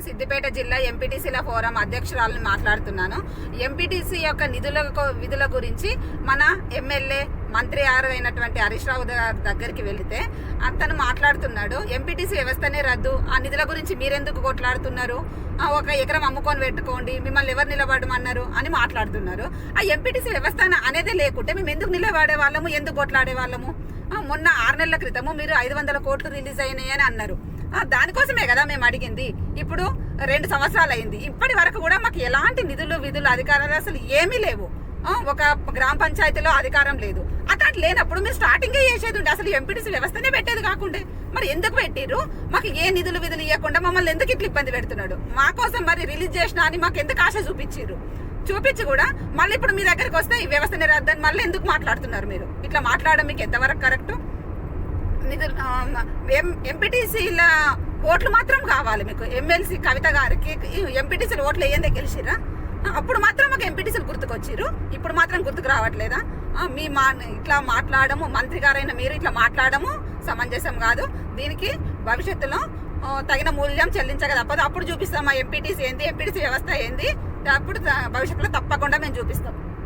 నేను సిద్దిపేట జిల్లా ఎంపీటీసీల ఫోరం అధ్యక్షురాలను మాట్లాడుతున్నాను. ఎంపీటీసీ యొక్క నిధుల విధుల గురించి మన ఎమ్మెల్యే మంత్రి గారు అయినటువంటి హరీష్ రావు గారి దగ్గరికి వెళితే అతను మాట్లాడుతున్నాడు ఎంపీటీసీ వ్యవస్థనే రద్దు. ఆ నిధుల గురించి మీరెందుకు కొట్లాడుతున్నారు? ఒక ఎకరం అమ్ముకొని పెట్టుకోండి మిమ్మల్ని ఎవరు నిలబడమన్నారు? అని మాట్లాడుతున్నారు. ఆ ఎంపీటీసీ వ్యవస్థ అనేదే లేకుంటే మేము ఎందుకు నిలబడే వాళ్ళము? ఎందుకు కొట్లాడే వాళ్ళము? మొన్న ఆరు నెలల క్రితము మీరు ఐదు వందల కోట్లు రిలీజ్ అయినాయి అని అన్నారు. దానికోసమే కదా మేము అడిగింది. ఇప్పుడు రెండు సంవత్సరాలు అయింది ఇప్పటి వరకు కూడా మాకు ఎలాంటి నిధులు విధులు అధికారాలు అసలు ఏమీ లేవు. ఒక గ్రామ పంచాయతీలో అధికారం లేదు. అట్లాంటి లేనప్పుడు మీరు స్టార్టింగ్ చేసేది ఉండే. అసలు ఎంపీటీసీ వ్యవస్థనే పెట్టేది కాకుండా. మరి ఎందుకు పెట్టిర్రు? మాకు ఏ నిధులు విధులు ఇవ్వకుండా మమ్మల్ని ఎందుకు ఇట్లా ఇబ్బంది పెడుతున్నాడు? మా కోసం మరి రిలీజ్ చేసిన అని మాకు ఎందుకు ఆశ చూపించారు చూపించి కూడా మళ్ళీ ఇప్పుడు మీ దగ్గరికి వస్తే ఈ వ్యవస్థని రద్దని మళ్ళీ ఎందుకు మాట్లాడుతున్నారు మీరు? ఇట్లా మాట్లాడడం మీకు ఎంతవరకు కరెక్టు ఎంపీటీసీల ఓట్లు మాత్రం కావాలి మీకు. ఎమ్మెల్సీ కవిత గారికి ఎంపీటీసీల ఓట్లు వేయందే గెలిచిరా అప్పుడు మాత్రం మాకు ఎంపీటీసీలు గుర్తుకొచ్చిర్రు. ఇప్పుడు మాత్రం గుర్తుకు రావట్లేదా? మీ మా ఇట్లా మాట్లాడము మంత్రి గారైన మీరు ఇట్లా మాట్లాడము సమంజసం కాదు. దీనికి భవిష్యత్తులో తగిన మూల్యం చెల్లించక తప్పదు. అప్పుడు చూపిస్తాం మా ఎంపీటీసీ ఏంది ఎంపీటీసీ వ్యవస్థ ఏంది. అప్పుడు త- భవిష్యత్తులో తప్పకుండా మేము చూపిస్తాం.